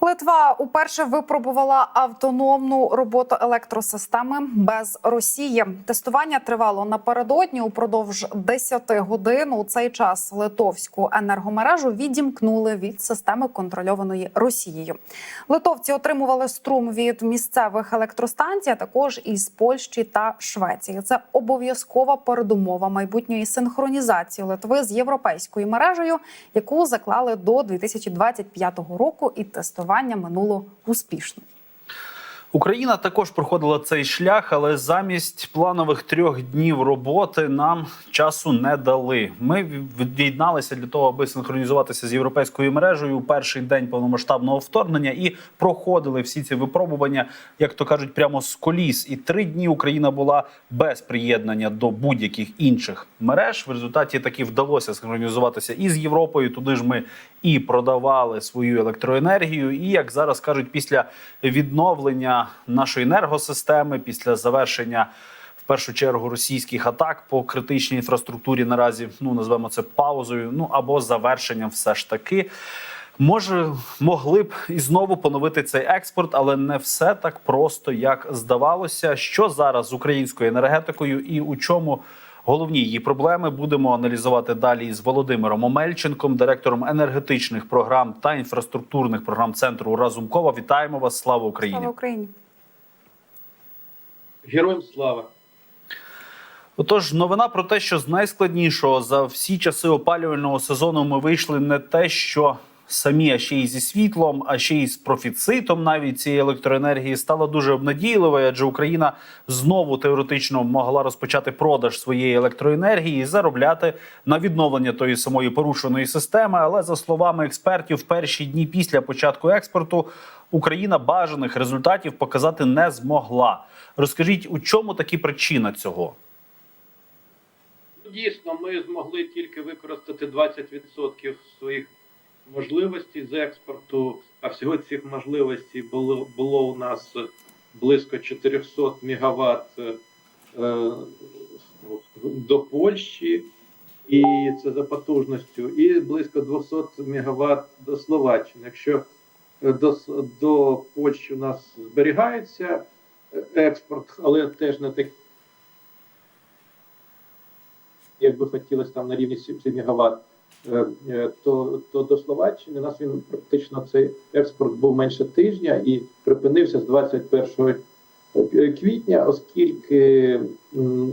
Литва уперше випробувала автономну роботу електросистеми без Росії. Тестування тривало напередодні упродовж 10 годин. У цей час литовську енергомережу відімкнули від системи контрольованої Росією. Литовці отримували струм від місцевих електростанцій, а також із Польщі та Швеції. Це обов'язкова передумова майбутньої синхронізації Литви з європейською мережею, яку заклали до 2025 року і тестування минуло успішно. Україна також проходила цей шлях, але замість планових трьох днів роботи нам часу не дали. Ми від'єдналися для того, аби синхронізуватися з європейською мережею у перший день повномасштабного вторгнення і проходили всі ці випробування, як то кажуть, прямо з коліс. І три дні Україна була без приєднання до будь-яких інших мереж. В результаті таки вдалося синхронізуватися і з Європою. Туди ж ми і продавали свою електроенергію. І як зараз кажуть, після відновлення нашої енергосистеми, після завершення в першу чергу російських атак по критичній інфраструктурі, наразі ну назвемо це паузою, ну або завершенням, все ж таки. Може, могли б і знову поновити цей експорт, але не все так просто, як здавалося. Що зараз з українською енергетикою і у чому головні її проблеми будемо аналізувати далі з Володимиром Омельченком, директором енергетичних програм та інфраструктурних програм центру Разумкова. Вітаємо вас! Слава Україні! Слава Україні! Героям слава! Отож, новина про те, що з найскладнішого за всі часи опалювального сезону ми вийшли не те, що самі, а ще й зі світлом, а ще й з профіцитом навіть цієї електроенергії стала дуже обнадійливою, адже Україна знову теоретично могла розпочати продаж своєї електроенергії і заробляти на відновлення тої самої порушеної системи. Але за словами експертів, в перші дні після початку експорту Україна бажаних результатів показати не змогла. Розкажіть, у чому такі причина цього? Дійсно, ми змогли тільки використати 20% своїх можливостей з експорту, а всього цих можливостей було було у нас близько 400 мегаватт е, до Польщі, і це за потужністю, і близько 200 мегаватт до Словаччини. Якщо до, до Польщі у нас зберігається експорт, але теж не такий. Як би хотілося там на рівні 7 мегаватт, то то до Словаччини у нас він практично цей експорт був менше тижня і припинився з 21 квітня, оскільки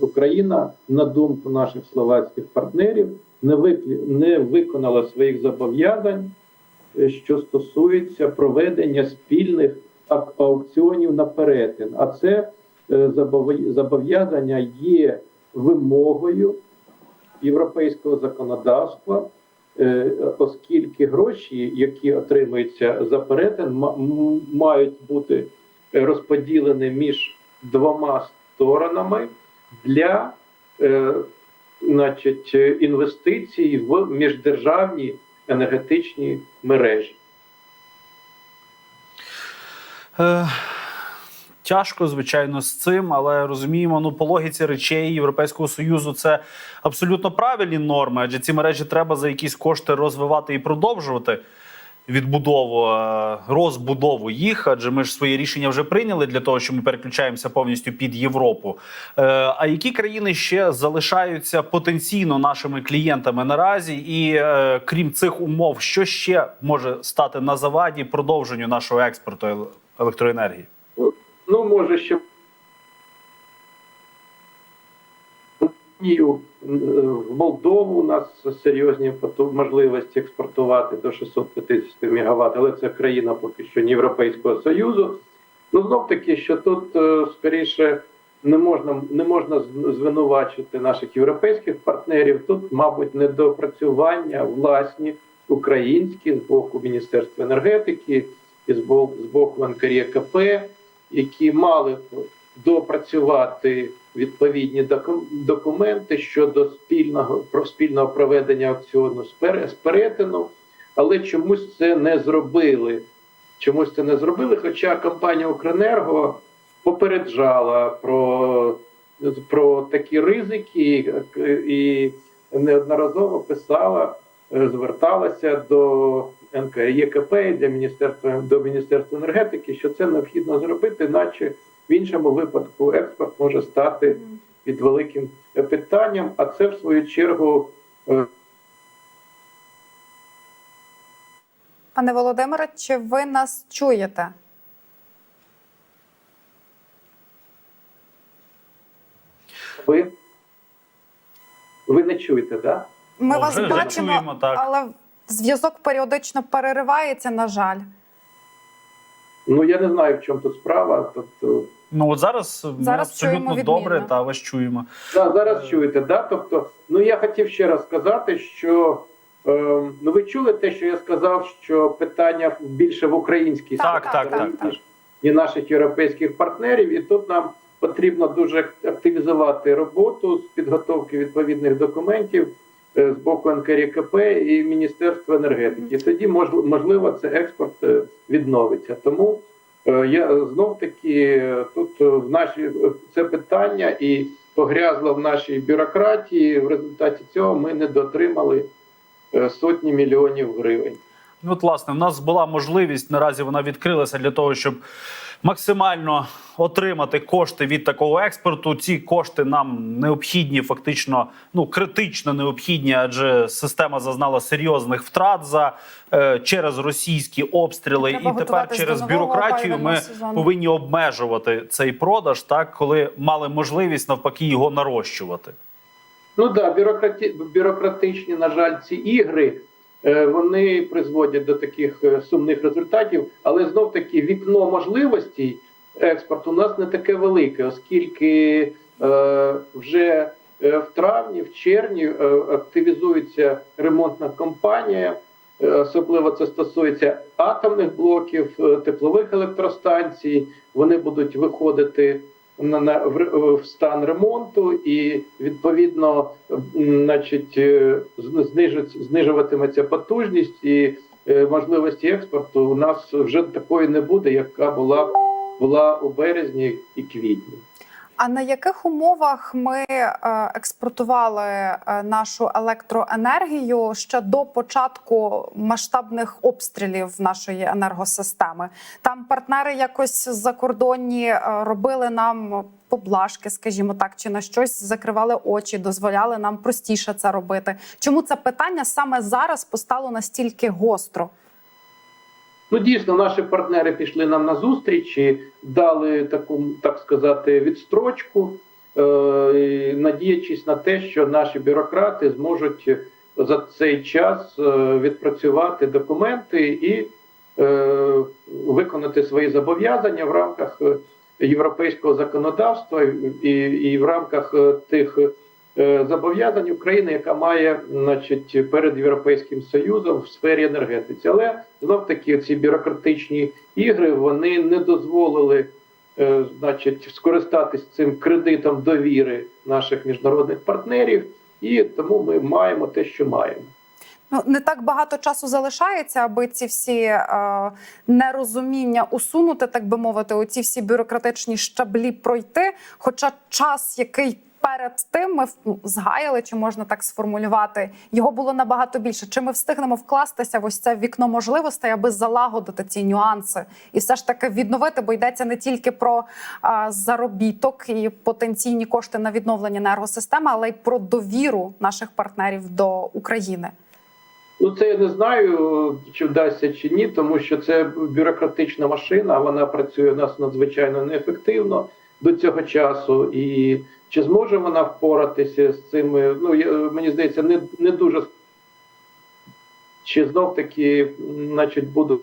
Україна, на думку наших словацьких партнерів, не виклі, не виконала своїх зобов'язань, що стосується проведення спільних аукціонів на перетин. А це зобов'язання є вимогою європейського законодавства, оскільки гроші, які отримуються за перетин, мають бути розподілені між двома сторонами для значить, інвестицій в міждержавні енергетичні мережі. Е, Тяжко, звичайно, з цим, але розуміємо, ну по логіці речей Європейського союзу це абсолютно правильні норми, адже ці мережі треба за якісь кошти розвивати і продовжувати відбудову, розбудову їх. Адже ми ж своє рішення вже прийняли для того, що ми переключаємося повністю під Європу. Е, А які країни ще залишаються потенційно нашими клієнтами наразі? І е, крім цих умов, що ще може стати на заваді продовженню нашого експорту електроенергії? Ну, може, ще в Молдову у нас серйозні можливості експортувати до 650 МВт, але це країна поки що не Європейського Союзу. Ну, знов таки, що тут скоріше не можна не можна звинувачити наших європейських партнерів. Тут, мабуть, недопрацювання власні українські з боку Міністерства енергетики і з боку, НКРКП, які мали б допрацювати відповідні документи щодо спільного про спільного проведення аукціону з перетину, але чомусь це не зробили. Чомусь це не зробили. Хоча компанія Укренерго попереджала про про такі ризики і неодноразово писала, зверталася до НКРЄКП і для міністерства до міністерства енергетики, що це необхідно зробити, наче в іншому випадку експорт може стати під великим питанням. А це в свою чергу е, Пане Володимире, чи ви нас чуєте? ви, ви не чуєте, да? Ми Ну, вас вже бачимо, чуємо, так. але зв'язок періодично переривається, на жаль. Ну я не знаю, в чому тут справа. Тобто Ну от зараз, Зараз чуємо абсолютно добре та вас чуємо. Да, зараз чуєте, да? Тобто, ну я хотів ще раз сказати, що е, ну ви чули те, що я сказав, що питання більше в українській Так, так, так, так, так, так. і наших європейських партнерів, і тут нам потрібно дуже активізувати роботу з підготовки відповідних документів е, з боку НКРКП і Міністерства енергетики. Тоді мож- можливо це експорт е, відновиться. Тому е, я знов таки е, тут е, в нашій е, це питання і погрязло в нашій бюрократії. В результаті цього ми не дотримали е, сотні мільйонів гривень. Ну, от, власне, в нас була можливість наразі вона відкрилася для того, щоб максимально отримати кошти від такого експорту. Ці кошти нам необхідні, фактично, ну критично необхідні, адже система зазнала серйозних втрат за е, через російські обстріли, Треба і тепер через бюрократію ми сезону. повинні обмежувати цей продаж, так коли мали можливість навпаки його нарощувати. Ну да, бюрократі... бюрократичні, на жаль, ці ігри вони призводять до таких е, сумних результатів, але знов таки вікно можливостей експорту у нас не таке велике, оскільки е, вже е, в травні, в червні е, активізується ремонтна кампанія. Е, Особливо це стосується атомних блоків, е, теплових електростанцій. Вони будуть виходити на, на в, в стан ремонту, і відповідно, значить, знижуть, знижить- знижуватиметься потужність і е, можливості експорту у нас вже такої не буде, яка була була у березні і квітні. А на яких умовах ми е, експортували е, нашу електроенергію ще до початку масштабних обстрілів нашої енергосистеми? Там партнери якось закордонні е, робили нам поблажки, скажімо так, чи на щось закривали очі, дозволяли нам простіше це робити. Чому це питання саме зараз постало настільки гостро? Ну, дійсно, наші партнери пішли нам на зустріч і дали таку, так сказати, відстрочку, е, надіячись на те, що наші бюрократи зможуть за цей час е, відпрацювати документи і е, виконати свої зобов'язання в рамках європейського законодавства і, в рамках тих зобов'язань України, яка має значить, перед Європейським Союзом в сфері енергетиці. Але знов таки ці бюрократичні ігри вони не дозволили е, значить, скористатись цим кредитом довіри наших міжнародних партнерів, і тому ми маємо те, що маємо. Ну не так багато часу залишається, аби ці всі е, нерозуміння усунути, так би мовити, оці всі бюрократичні щаблі пройти. Хоча час, який перед тим ми ну, згаяли, чи можна так сформулювати, його було набагато більше. Чи ми встигнемо вкластися в ось це вікно можливостей, аби залагодити ці нюанси і все ж таки відновити, бо йдеться не тільки про е, заробіток і потенційні кошти на відновлення енергосистеми, але й про довіру наших партнерів до України. Ну, це я не знаю, чи вдасться чи ні, тому що це бюрократична машина, вона працює у нас надзвичайно неефективно до цього часу. І чи зможе вона впоратися з цими? Ну мені здається, не, не дуже чи знов таки, значить, буду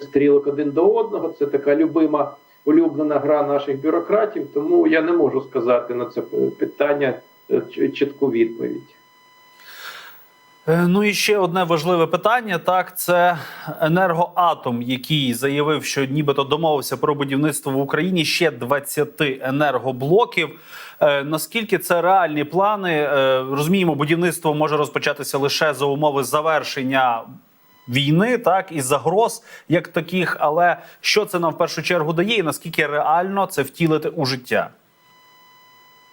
стрілок один до одного. Це така любима улюблена гра наших бюрократів. Тому я не можу сказати на це питання е, чітку відповідь. Е, Ну і ще одне важливе питання: так це енергоатом, який заявив, що нібито домовився про будівництво в Україні ще 20 енергоблоків. Е, наскільки це реальні плани? Е, розуміємо, будівництво може розпочатися лише за умови завершення. Війни, так і загроз як таких, але що це нам в першу чергу дає, і наскільки реально це втілити у життя?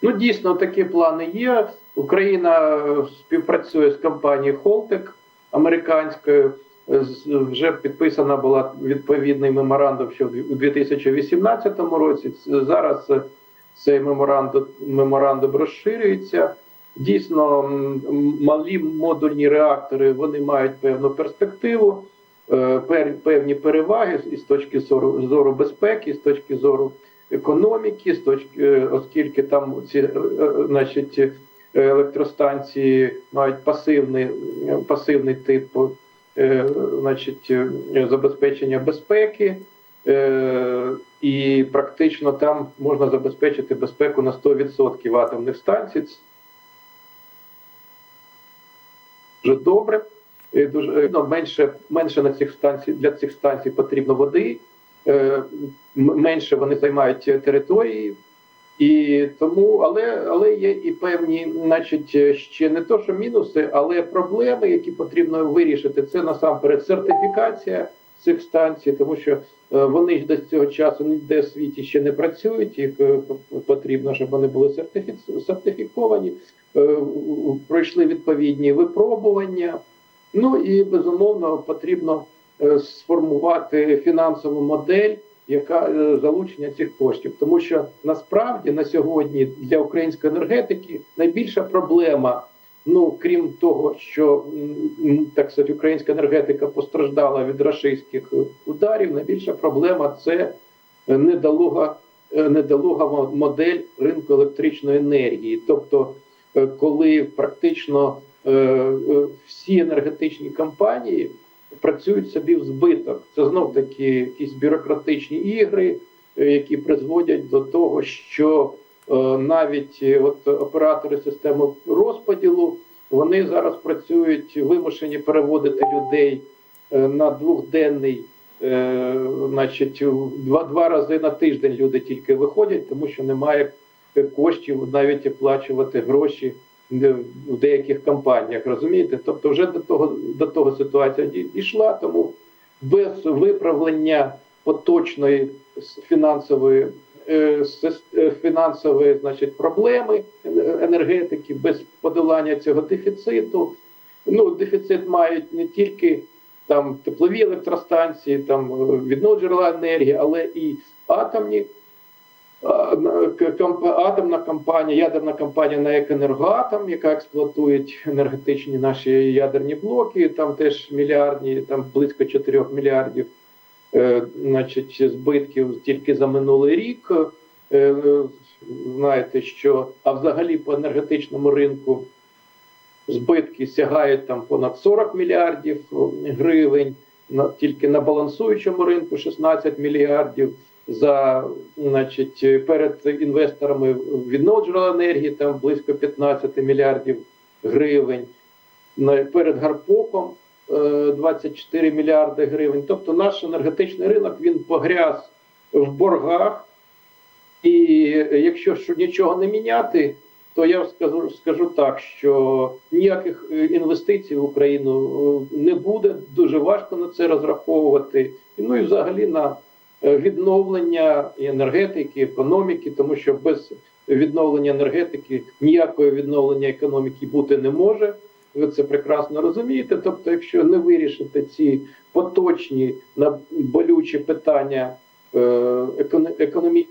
Ну, дійсно, такі плани є. Україна е, співпрацює з компанією Холтек американською. Вже підписана була відповідний меморандум ще у 2018 році. Зараз е, цей меморандум, меморандум розширюється. Дійсно, малі модульні реактори вони мають певну перспективу, е, певні переваги з точки зору, зору безпеки, з точки зору економіки, з точки, е, оскільки там ці е, е, значить, електростанції мають пасивний, е, пасивний тип е, значить, е, забезпечення безпеки. Е, і практично там можна забезпечити безпеку на 100% атомних станцій. Це Дуже добре. Е, Дуже е, ну, менше, менше на цих станцій для цих станцій потрібно води, е, менше вони займають території. І тому, але, але є і певні, значить, ще не то, що мінуси, але проблеми, які потрібно вирішити. Це насамперед сертифікація цих станцій, тому що е, вони ж до цього часу ніде в світі ще не працюють. Їх е, потрібно, щоб вони були сертифі- сертифіковані, е, пройшли відповідні випробування. Ну і безумовно потрібно сформувати фінансову модель яка е, залучення цих коштів, тому що насправді на сьогодні для української енергетики найбільша проблема. Ну крім того, що так сказати, українська енергетика постраждала від рашистських е, ударів. Найбільша проблема це е, недолуга, недолуга модель ринку електричної енергії. Тобто, коли практично всі енергетичні компанії працюють собі в збиток. Це знов таки якісь бюрократичні ігри, е, які призводять до того, що е, навіть е, от оператори системи розподілу вони зараз працюють вимушені переводити людей на двохденний. Значить, два, два рази на тиждень люди тільки виходять, тому що немає коштів навіть оплачувати гроші в деяких компаніях, розумієте? Тобто, вже до того до того ситуація дійшла, тому без виправлення поточної фінансової е, е, фінансової, значить, проблеми енергетики, без подолання цього дефіциту. Ну, дефіцит мають не тільки там теплові електростанції, там е, відновлювальні джерела енергії, але і атомні атомна компанія, ядерна компанія на «Екенергоатом», яка експлуатує енергетичні наші ядерні блоки, там теж мільярдні, там близько 4 мільярдів е, значить, збитків тільки за минулий рік. Е, знаєте, що а взагалі по енергетичному ринку збитки сягають там понад 40 мільярдів гривень, на, тільки на балансуючому ринку 16 мільярдів за значить, перед інвесторами відновлювальної енергії там близько 15 мільярдів гривень. Перед Гарпоком е, 24 мільярди гривень. Тобто наш енергетичний ринок він погряз в боргах. І якщо ж нічого не міняти, то я скажу, скажу так, що ніяких е, інвестицій в Україну е, не буде. Дуже важко на це розраховувати. Ну і взагалі на е, відновлення енергетики, економіки, тому що без відновлення енергетики ніякого відновлення економіки бути не може. Ви це прекрасно розумієте. Тобто, якщо не вирішити ці поточні болючі питання е, економ-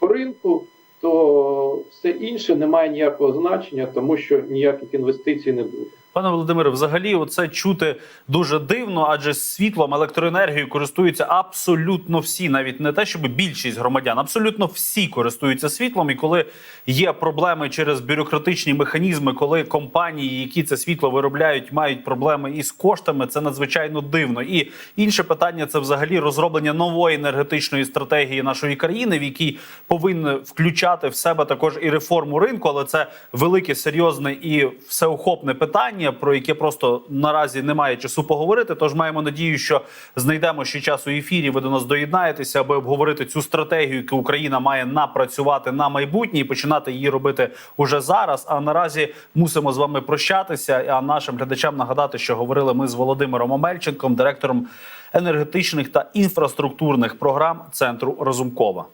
ринку, то все інше не має ніякого значення, тому що ніяких інвестицій не буде. Пане Володимире, взагалі, оце чути дуже дивно, адже світлом, електроенергією користуються абсолютно всі, навіть не те, щоб більшість громадян, абсолютно всі користуються світлом. І коли є проблеми через бюрократичні механізми, коли компанії, які це світло виробляють, мають проблеми із коштами, це надзвичайно дивно. І інше питання це взагалі розроблення нової енергетичної стратегії нашої країни, в якій повинні включати в себе також і реформу ринку, але це велике, серйозне і всеохопне питання, про яке просто наразі немає часу поговорити. Тож маємо надію, що знайдемо ще час у ефірі. Ви до нас доєднаєтеся, аби обговорити цю стратегію, яку Україна має напрацювати на майбутнє і починати її робити уже зараз. А наразі мусимо з вами прощатися. А нашим глядачам нагадати, що говорили ми з Володимиром Омельченком, директором енергетичних та інфраструктурних програм центру Разумкова.